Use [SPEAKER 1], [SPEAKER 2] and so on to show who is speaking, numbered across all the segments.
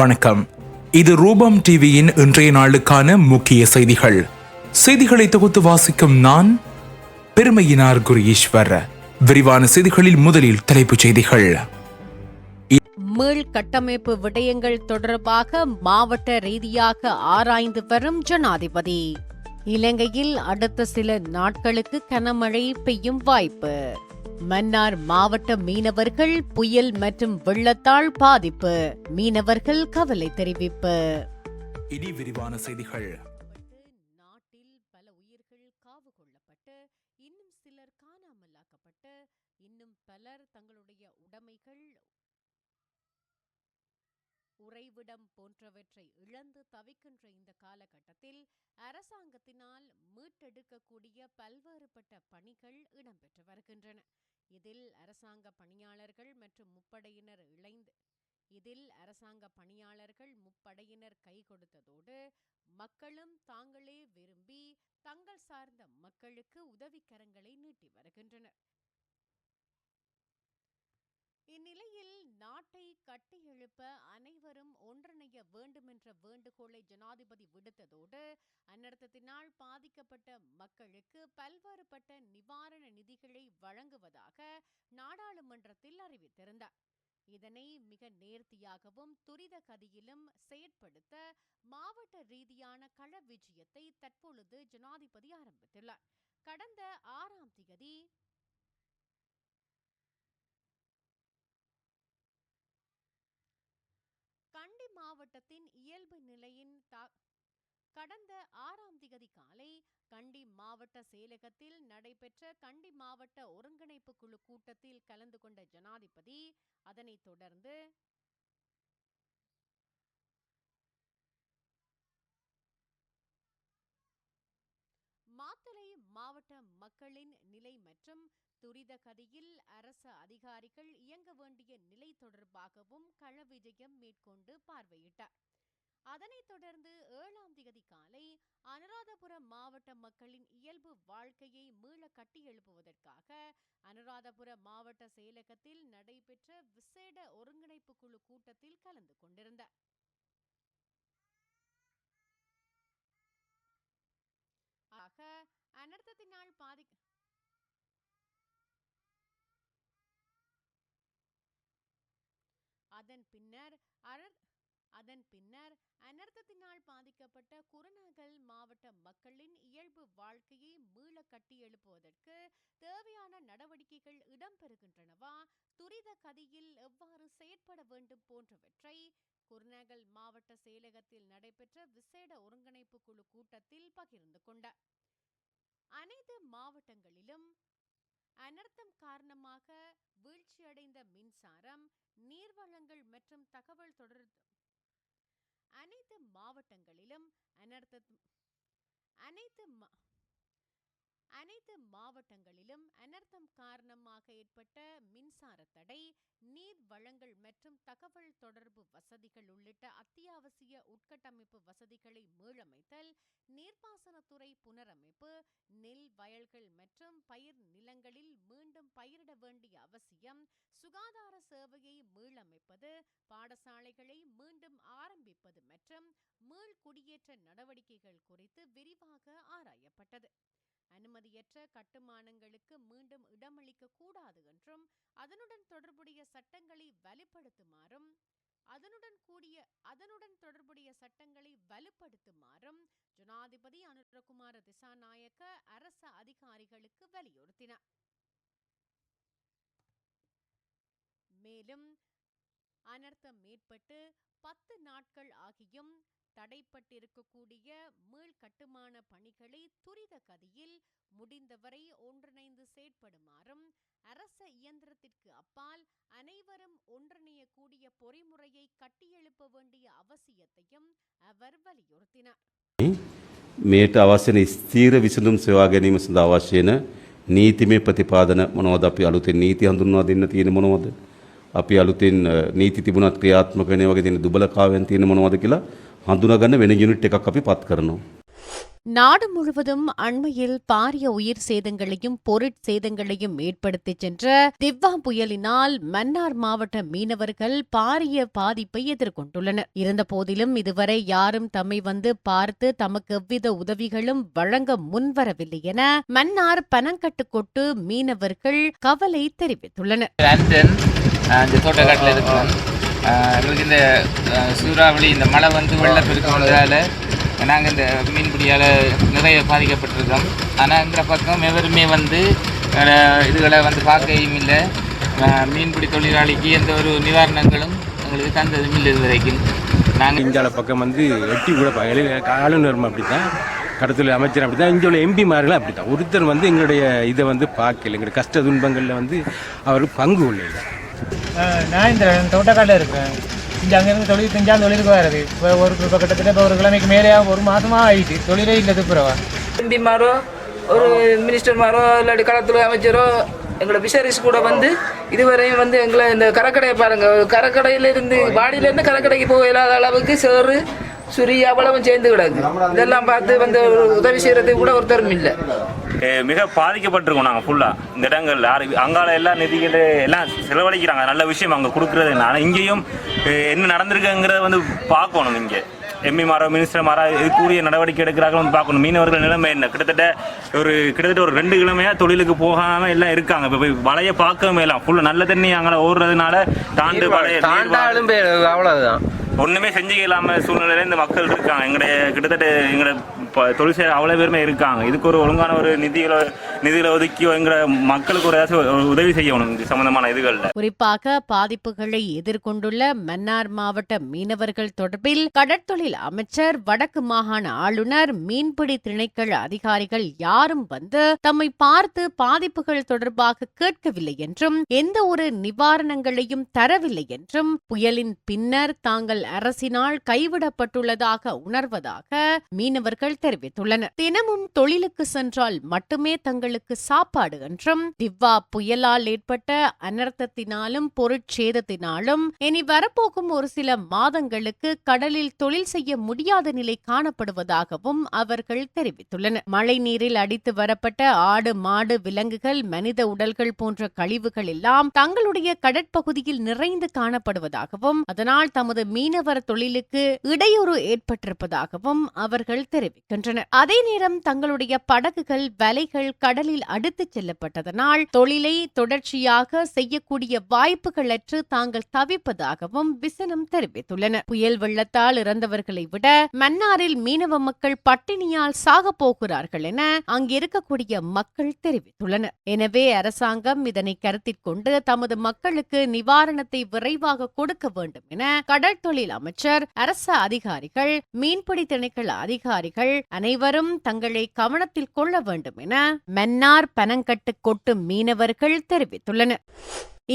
[SPEAKER 1] வணக்கம். இது ரூபம் டிவியின் இன்றைய நாளுக்கான முக்கிய செய்திகள். செய்திகளை தொகுத்து வாசிக்கும் நான் பெருமையினார் குரு விரிவான செய்திகளில் முதலில் தலைப்புச் செய்திகள்.
[SPEAKER 2] மீள் கட்டமைப்பு விடயங்கள் தொடர்பாக மாவட்ட ரீதியாக ஆராய்ந்து வரும் ஜனாதிபதி. இலங்கையில் அடுத்த சில நாட்களுக்கு கனமழை பெய்யும் வாய்ப்பு. மன்னார் மாவட்ட மீனவர்கள் புயல் மற்றும் வெள்ளத்தால் பாதிப்பு. மீனவர்கள் கவலை தெரிவிப்பு.
[SPEAKER 1] இனி விரிவான செய்திகள்.
[SPEAKER 2] நாட்டில் பல உயிர்கள் காவு கொள்ளப்பட்டு இன்னும் சிலர் காணாமலாக்கப்பட்டு இன்னும் பலர் தங்களுடைய உடைமைகள் உறைவிடம் போன்றவற்றை இழந்து தவிக்கின்ற இந்த காலகட்டத்தில் அரசாங்கத்தினால் மீட்டெடுக்கக்கூடிய பல்வேறுபட்ட பணிகள் இடம்பெற்று வருகின்றன. இதில் அரசாங்க பணியாளர்கள் மற்றும் முப்படையினர் இணைந்து இதில் அரசாங்க பணியாளர்கள் முப்படையினர் கை கொடுத்ததோடு மக்களும் தாங்களே விரும்பி தங்கள் சார்ந்த மக்களுக்கு உதவிக்கரங்களை நீட்டி வருகின்றனர். இந்நிலையில் நாட்டை கட்டியெழுப்ப அனைவரும் ஒன்றிணைய வேண்டுமென்ற வேண்டுகோளை ஜனாதிபதி விடுத்ததோடு அந்நடத்தத்தினால் பாதிக்கப்பட்ட மக்களுக்கு பல்வேறுபட்ட நிவாரண நிதிகளை வழங்குவதாக நாடாளுமன்றத்தில் அறிவித்திருந்தார். இதனை மிக நேர்த்தியாகவும் துரித கதியிலும் செயற்படுத்த மாவட்ட ரீதியான கள விஜயத்தை தற்பொழுது ஜனாதிபதி ஆரம்பித்துள்ளார். கடந்த ஆறாம் திகதி மாவட்டத்தின் இயல்பு நிலையின் தா- கடந்த ஆறாம் திகதி காலை கண்டி மாவட்ட செயலகத்தில் நடைபெற்ற கண்டி மாவட்ட ஒருங்கிணைப்பு குழு கூட்டத்தில் கலந்து கொண்ட ஜனாதிபதி அதனைத் தொடர்ந்து மாத்தளை மாவட்ட மக்களின் நிலை மற்றும் துரித கதியில் அரச அதிகாரிகள் இயங்க வேண்டிய நிலை தொடர்பாகவும் கள விஜயம் மேற்கொண்டு பார்வையிட்டார். அதனைத் தொடர்ந்து ஏழாம் தேதி காலை அனுராதபுரம் மாவட்ட மக்களின் இயல்பு வாழ்க்கையை மீள கட்டியெழுப்புவதற்காக அனுராதபுரம் மாவட்ட செயலகத்தில் நடைபெற்ற விசேட ஒருங்கிணைப்பு குழு கூட்டத்தில் கலந்து கொண்டிருந்தார் ஆக அனர்த்தத்தினால் பாதி அதன் பின்னர் அனர் அதன் பின்னர் அனர்த்தத்தினால் பாதிக்கப்பட்ட குருநாகல் மாவட்ட மக்களின் இயல்பு வாழ்க்கையை மீள கட்டியெழுப்புவதற்கு தேவையான நடவடிக்கைகள் இடம்பெறுகின்றனவா துரித கதியில் எவ்வாறு செயற்பட வேண்டும் போன்றவற்றை குருநாகல் மாவட்ட செயலகத்தில் நடைபெற்ற விசேட ஒருங்கிணைப்பு குழு கூட்டத்தில் பகிர்ந்து கொண்டார் அனைத்து மாவட்டங்களிலும் அனர்த்தம் காரணமாக வீழ்ச்சியடைந்த மின்சாரம் நீர்வளங்கள் மற்றும் தகவல் தொடர்பு அனைத்து மாவட்டங்களிலும் அனர்த்த அனைத்து அனைத்து மாவட்டங்களிலும் அனர்த்தம் காரணமாக ஏற்பட்ட மின்சார தடை நீர் வளங்கள் மற்றும் தகவல் தொடர்பு அத்தியாவசிய உட்கட்டமைப்பு வசதிகளை மீளமைத்தல் நீர்ப்பாசனத்துறை புனரமைப்பு நெல் வயல்கள் மற்றும் பயிர் நிலங்களில் மீண்டும் பயிரிட வேண்டிய அவசியம் சுகாதார சேவையை மீளமைப்பது பாடசாலைகளை மீண்டும் ஆரம்பிப்பது மற்றும் மீள் குடியேற்ற நடவடிக்கைகள் குறித்து விரிவாக ஆராயப்பட்டது. அனுமதியற்ற கட்டுமானங்களுக்கு மீண்டும் இடமளிக்க கூடாது என்றும் அதனுடன் தொடர்புடைய சட்டங்களை வலுப்படுத்துமாறும் அதனுடன் கூடிய அதனுடன் தொடர்புடைய சட்டங்களை வலுப்படுத்துமாறும் ஜனாதிபதி அனுரகுமார திசாநாயக்க அரச அதிகாரிகளுக்கு வலியுறுத்தினார். மேலும் அனர்த்தம் ஏற்பட்டு பத்து நாட்கள் ஆகியும் தடைப்பட்டிருக்கக்கூடிய மீள் கட்டுமான பணிகளை துரித கதியில் முடிந்தவரை ஒன்றிணைந்து செயற்படுமாறும் அரச இயந்திரத்திற்கு அப்பால் அனைவரும் ஒன்றிணையக்கூடிய பொறிமுறையை கட்டியெழுப்ப வேண்டிய அவசியத்தையும் அவர் வலியுறுத்தினார்
[SPEAKER 3] මේට අවශ්‍යන ස්තීර විසඳුම් සොයා ගැනීම සඳහා අවශ්‍ය වෙන නීතිමය ප්‍රතිපාදන මොනවද අපි අලුතෙන් නීති හඳුන්වා දෙන්න තියෙන මොනවද අපි අලුතෙන් අ, නීති තිබුණත් ක්‍රියාත්මක වෙන වගේ තියෙන දුබලතාවයන් තියෙන මොනවද කියලා හඳුනාගන්න වෙන යුනිට් එකක් අපි පත් කරනවා.
[SPEAKER 2] நாடு முழுவதும் அண்மையில் பாரிய உயிர் சேதங்களையும் பொருட்சேதங்களையும் ஏற்படுத்திச் சென்ற திவ்வா புயலினால் மன்னார் மாவட்ட மீனவர்கள் பாரிய பாதிப்பை எதிர்கொண்டுள்ளனர். இருந்தபோதிலும் இதுவரை யாரும் தம்மை வந்து பார்த்து தமக்கு எவ்வித உதவிகளும் வழங்க முன்வரவில்லை என மன்னார் பனங்கட்டு கொட்டு மீனவர்கள் கவலை தெரிவித்துள்ளனர்.
[SPEAKER 4] எங்களுக்கு இந்த சூறாவளி இந்த மழை வந்து வெள்ளப்பெருக்கு வந்ததால நாங்கள் இந்த மீன்பிடியால் நிறைய பாதிக்கப்பட்டிருக்கோம் ஆனால் இந்த பக்கம் எவருமே வந்து இதுகளை வந்து பார்க்கவும் இல்லை. மீன்பிடி தொழிலாளிக்கு எந்த ஒரு நிவாரணங்களும் எங்களுக்கு தந்ததும் இல்லை இது வரைக்கும் நாங்கள்
[SPEAKER 5] இந்தியாவில் பக்கம் வந்து எட்டி கூட ஆளுநரும் அப்படி தான் கடத்தொழில் அமைச்சர் அப்படி தான் இங்கே உள்ள எம்பிமார்களும் அப்படி தான் ஒருத்தர் வந்து எங்களுடைய இதை வந்து பார்க்கல. எங்களுடைய கஷ்ட துன்பங்களில் வந்து அவர் பங்கு கொள்ளல.
[SPEAKER 6] ஆஹ் நான் இந்த தோட்டக்காட்டில் இருக்கிறேன். இங்கே அங்கேருந்து தொழில் செஞ்சால் தொழிலுக்கு வர்றது இப்போ ஒரு இப்போ கிட்டத்தட்ட இப்போ ஒரு கிழமைக்கு மேலே ஒரு மாதமாக ஆயிடுச்சு தொழிலே இல்லை துப்புரவா
[SPEAKER 7] எம்பிமாரோ ஒரு மினிஸ்டர்மாரோ இல்லாட்டி களத்துறை அமைச்சரோ எங்களோட ஃபிஷரிஸ் கூட வந்து இதுவரையும் வந்து எங்களை இந்த கரக்கடையை பாருங்க கரக்கடையில இருந்து வாடியில இருந்து கரக்கடைக்கு போக இல்லாத அளவுக்கு சேறு சுரி அவ்வளவும் சேர்ந்து கிடக்கு. இதெல்லாம் பார்த்து வந்து உதவி செய்யறதுக்கு கூட ஒருத்தரும் இல்லை.
[SPEAKER 8] மிக பாதிக்கப்பட்டிருக்கோம் நாங்கள் ஃபுல்லாக இந்த இடங்கள் அங்கால எல்லா நிதிகள் எல்லாம் செலவழிக்கிறாங்க. நல்ல விஷயம் அங்கே கொடுக்குறது ஆனால் இங்கேயும் என்ன நடந்திருக்குங்கிறத வந்து பார்க்கணும் இங்கே. எம்பி மாரோ மினிஸ்டர் மாரா இதுக்குரிய நடவடிக்கை எடுக்கிறார்கள் வந்து பார்க்கணும். மீனவர்கள் நிலைமை என்ன? கிட்டத்தட்ட ஒரு கிட்டத்தட்ட ஒரு ரெண்டு கிழமையா தொழிலுக்கு போகாமல் எல்லாம் இருக்காங்க. இப்போ போய் வலையை பார்க்கவே எல்லாம் ஃபுல்லாக நல்ல தண்ணி அங்கே ஓடுறதுனால தாண்டு வலைய
[SPEAKER 9] தாண்டாலும்
[SPEAKER 8] ஒன்றுமே செஞ்சுக்க இல்லாமல் சூழ்நிலையில இந்த மக்கள் இருக்காங்க. எங்களுடைய கிட்டத்தட்ட எங்களோட ப- தொழில் செய்ய அவ்வளவு பேருமே இருக்காங்க. இதுக்கு ஒரு ஒழுங்கான ஒரு நிதிகளை நிதியில ஒதுக்கி எங்களோட மக்களுக்கு ஒரு ஏதாச்சும் உதவி செய்யணும் இது சம்பந்தமான இதுகளில்.
[SPEAKER 2] குறிப்பாக பாதிப்புகளை எதிர்கொண்டுள்ள மன்னார் மாவட்ட மீனவர்கள் தொடர்பில் கடற்தொழில் அமைச்சர் வடக்கு மாகாண ஆளுநர் மீன்பிடி திணைக்கள அதிகாரிகள் யாரும் வந்து தம்மை பார்த்து பாதிப்புகள் தொடர்பாக கேட்கவில்லை என்றும் எந்த ஒரு நிவாரணங்களையும் தரவில்லை என்றும் புயலின் பின்னர் தாங்கள் அரசினால் கைவிடப்பட்டுள்ளதாக உணர்வதாக மீனவர்கள் தெரிவித்துள்ளனர். தினமும் தொழிலுக்கு சென்றால் மட்டுமே தங்களுக்கு சாப்பாடு என்றும் திவ்வா புயலால் ஏற்பட்ட அனர்த்தத்தினாலும் பொருட்சேதத்தினாலும் இனி வரப்போகும் ஒரு சில மாதங்களுக்கு கடலில் தொழில் செய்ய முடியாத நிலை காணப்படுவதாகவும் அவர்கள் தெரிவித்துள்ளனர். மழை நீரில் அடித்து வரப்பட்ட ஆடு மாடு விலங்குகள் மனித உடல்கள் போன்ற கழிவுகள் எல்லாம் தங்களுடைய கடற்பகுதியில் நிறைந்து காணப்படுவதாகவும் அதனால் தமது மீனவர் தொழிலுக்கு இடையூறு ஏற்பட்டிருப்பதாகவும் அவர்கள் தெரிவிக்கின்றனர் அதே நேரம் தங்களுடைய படகுகள் வலைகள் கடலில் அடுத்துச் செல்லப்பட்டதனால் தொழிலை தொடர்ச்சியாக செய்யக்கூடிய வாய்ப்புகளற்று தாங்கள் தவிப்பதாகவும் விசனம் தெரிவித்துள்ளனர். புயல் வெள்ளத்தால் இறந்தவர்களை விட மன்னாரில் மீனவ மக்கள் பட்டினியால் சாகப் போகிறார்கள் என அங்கிருக்கக்கூடிய மக்கள் தெரிவித்துள்ளனர். எனவே அரசாங்கம் இதனை கருத்தில் கொண்டு தமது மக்களுக்கு நிவாரணத்தை விரைவாக கொடுக்க வேண்டும் என கடல் தொழில் அமைச்சர் அரச அதிகாரிகள் மீன்பிடி திணைக்கள அதிகாரிகள் அனைவரும் தங்களை கவனத்தில் கொள்ள வேண்டும் என மன்னார் பனங்கட்டு கொட்டு மீனவர்கள் தெரிவித்துள்ளனர்.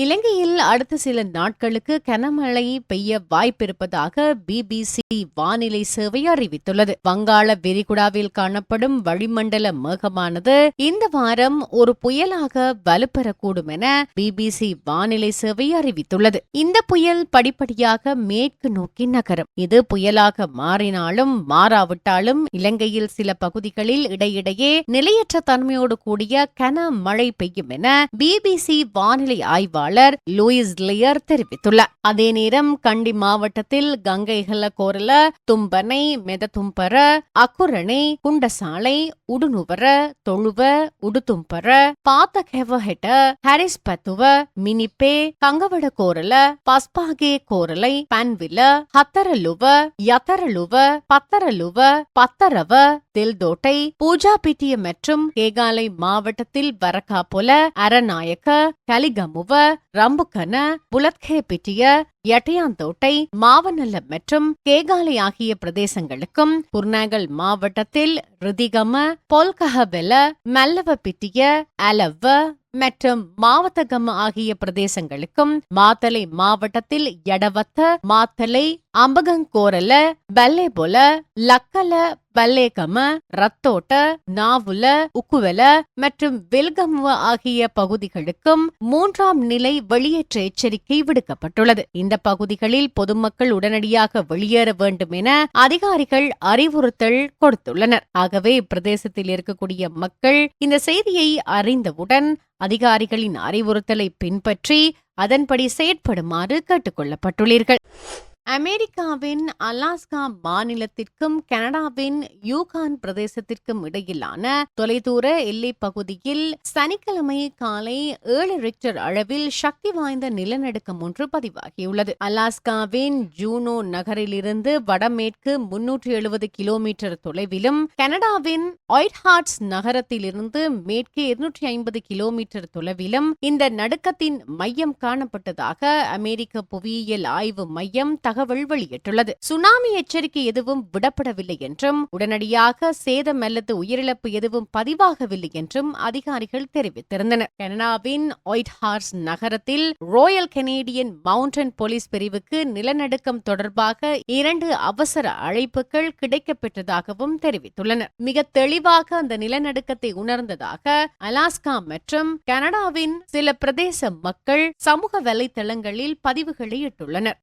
[SPEAKER 2] இலங்கையில் அடுத்த சில நாட்களுக்கு கனமழை பெய்ய வாய்ப்பிருப்பதாக பிபிசி வானிலை சேவை அறிவித்துள்ளது. வங்காள விரிகுடாவில் காணப்படும் வளிமண்டல மேகமானது இந்த வாரம் ஒரு புயலாக வலுப்பெறக்கூடும் என பிபிசி வானிலை சேவை அறிவித்துள்ளது. இந்த புயல் படிப்படியாக மேற்கு நோக்கி நகரும். இது புயலாக மாறினாலும் மாறாவிட்டாலும் இலங்கையில் சில பகுதிகளில் இடையிடையே நிலையற்ற தன்மையோடு கூடிய கன மழை பெய்யும் என பிபிசி வானிலை ஆய்வாளர் லூயிஸ் லியர் தெரிவித்துள்ளார். அதே நேரம் கண்டி மாவட்டத்தில் கங்கைகள கோரல தும்பனை மெததும்பர அக்குரணை குண்டசாலை உடுநுவர தொழுவ உடுதும்பர பாத்தகெவஹெட்ட ஹரிஸ் பத்துவ மினிப்பே கங்கவட கோரல பஸ்பாகே கோரலை பன்வில ஹத்தரலுவ யத்தரலுவ பத்தரலுவ பத்தரவ தில்தோட்டை பூஜாபிட்டிய மற்றும் கேகாலை மாவட்டத்தில் வரக்காபொல அரநாயக்க கலிகமுவ ரம்புக்கன புலத்கே பிட்டிய எட்டையாந்தோட்டை மாவனல்ல மற்றும் கேகாலை ஆகிய பிரதேசங்களுக்கும் குர்நாகல் மாவட்டத்தில் ரிதிகம பொல்கஹபெல மெல்லவ பிட்டிய அலவ மற்றும் மாவத்தகம் ஆகிய பிரதேசங்களுக்கும் மாத்தலை மாவட்டத்தில் எடவத்த மாத்தலை அம்பகங்கோரல பல்லேபொல லக்கல பல்லேகம ரத்தோட்ட நாவுல உக்குவெல மற்றும் வெல்கமுவ ஆகிய பகுதிகளுக்கும் மூன்றாம் நிலை வெளியேற்ற எச்சரிக்கை விடுக்கப்பட்டுள்ளது. இந்த பகுதிகளில் பொதுமக்கள் உடனடியாக வெளியேற வேண்டும் என அதிகாரிகள் அறிவுறுத்தல் கொடுத்துள்ளனர். ஆகவே இப்பிரதேசத்தில் இருக்கக்கூடிய மக்கள் இந்த செய்தியை அறிந்தவுடன் அதிகாரிகளின் அறிவுறுத்தலை பின்பற்றி அதன்படி செயற்படுமாறு கேட்டுக்கொள்ளப்பட்டுள்ளீர்கள். அமெரிக்காவின் அலாஸ்கா மாநிலத்திற்கும் கனடாவின் யூகான் பிரதேசத்திற்கும் இடையிலான தொலைதூர எல்லைப் பகுதியில் சனிக்கிழமை காலை ஏழு ரிக்டர் அளவில் சக்தி வாய்ந்த நிலநடுக்கம் ஒன்று பதிவாகியுள்ளது. அலாஸ்காவின் ஜூனோ நகரிலிருந்து வடமேற்கு முன்னூற்றி எழுபது கிலோமீட்டர் தொலைவிலும் கனடாவின் ஒயிட் ஹார்ட்ஸ் நகரத்திலிருந்து மேற்கு இருநூற்றி ஐம்பது கிலோமீட்டர் தொலைவிலும் இந்த நடுக்கத்தின் மையம் காணப்பட்டதாக அமெரிக்க புவியியல் ஆய்வு மையம் தகவல் வெளியிட்டுள்ளது. சுனாமி எச்சரிக்கை எதுவும் விடப்படவில்லை என்றும் உடனடியாக சேதம் அல்லது உயிரிழப்பு எதுவும் பதிவாகவில்லை என்றும் அதிகாரிகள் தெரிவித்திருந்தனர். கனடாவின் ஒயிட் ஹார்ஸ் நகரத்தில் ராயல் கெனேடியன் மவுண்டன் போலீஸ் பிரிவுக்கு நிலநடுக்கம் தொடர்பாக இரண்டு அவசர அழைப்புகள் கிடைக்கப்பெற்றதாகவும் தெரிவித்துள்ளனர். மிக தெளிவாக அந்த நிலநடுக்கத்தை உணர்ந்ததாக அலாஸ்கா மற்றும் கனடாவின் சில பிரதேச மக்கள் சமூக வலைதளங்களில் பதிவுகளை இட்டுள்ளனர்.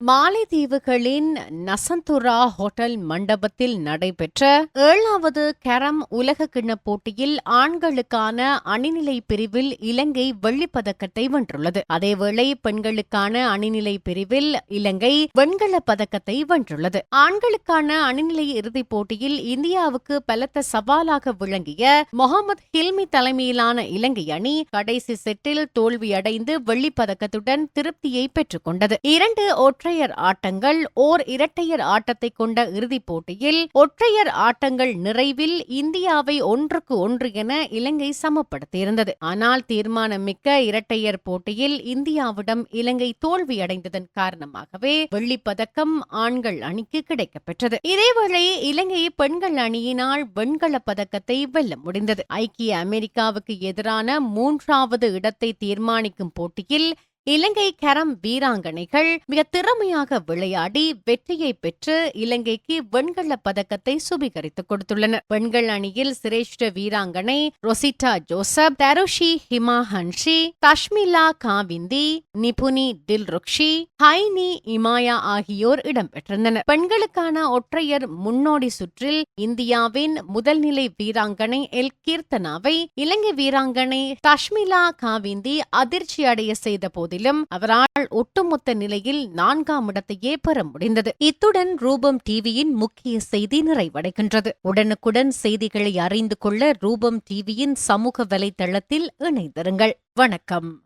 [SPEAKER 2] மாலைதீவுகளின் நசந்துரா ஹோட்டல் மண்டபத்தில் நடைபெற்ற ஏழாவது கரம் உலக கிண்ண போட்டியில் ஆண்களுக்கான அணிநிலை பிரிவில் இலங்கை வெள்ளிப்பதக்கத்தை வென்றுள்ளது. அதேவேளை பெண்களுக்கான அணிநிலை பிரிவில் இலங்கை வெண்கல பதக்கத்தை வென்றுள்ளது. ஆண்களுக்கான அணிநிலை இறுதிப் போட்டியில் இந்தியாவுக்கு பலத்த சவாலாக விளங்கிய முகமது ஹில்மி தலைமையிலான இலங்கை அணி கடைசி செட்டில் தோல்வியடைந்து வெள்ளிப்பதக்கத்துடன் திருப்தியை பெற்றுக்கொண்டது இரண்டு இரண்டு ஒற்றையர் ஆட்டங்கள் ஓர் இரட்டையர் ஆட்டத்தை கொண்ட இறுதிப் போட்டியில் ஒற்றையர் ஆட்டங்கள் நிறைவில் இந்தியாவை ஒன்றுக்கு ஒன்று என இலங்கை சமப்படுத்தியிருந்தது. ஆனால் தீர்மானமிக்க இரட்டையர் போட்டியில் இந்தியாவிடம் இலங்கை தோல்வியடைந்ததன் காரணமாகவே வெள்ளிப்பதக்கம் ஆண்கள் அணிக்கு கிடைக்கப்பெற்றது. இதேவேளை இலங்கை பெண்கள் அணியினால் வெண்கல பதக்கத்தை வெல்ல முடிந்தது. ஐக்கிய அமெரிக்காவுக்கு எதிரான மூன்றாவது இடத்தை தீர்மானிக்கும் போட்டியில் இலங்கை கரம் வீராங்கனைகள் மிக திறமையாக விளையாடி வெற்றியை பெற்று இலங்கைக்கு வெண்கல பதக்கத்தை சுபீகரித்துக் கொடுத்துள்ளனர். பெண்கள் அணியில் சிரேஷ்ட வீராங்கனை ரொசிட்டா ஜோசப் தருஷி ஹிமா ஹன்ஷி தஷ்மிலா காவிந்தி நிபுனி டில்ருக்ஷி ஹைனி இமாயா ஆகியோர் இடம்பெற்றிருந்தனர். பெண்களுக்கான ஒற்றையர் முன்னோடி சுற்றில் இந்தியாவின் முதல்நிலை வீராங்கனை எல். கீர்த்தனாவை இலங்கை வீராங்கனை தஷ்மிலா காவிந்தி அதிர்ச்சி அடைய செய்த போதிலும் அவரால் ஒட்டுமொத்த நிலையில் நான்காம் இடத்தையே பெற முடிந்தது. இத்துடன் ரூபம் டிவியின் முக்கிய செய்தி நிறைவடைகின்றது. உடனுக்குடன் செய்திகளை அறிந்து கொள்ள ரூபம் டிவியின் சமூக வலைதளத்தில் இணைந்திருங்கள். வணக்கம்.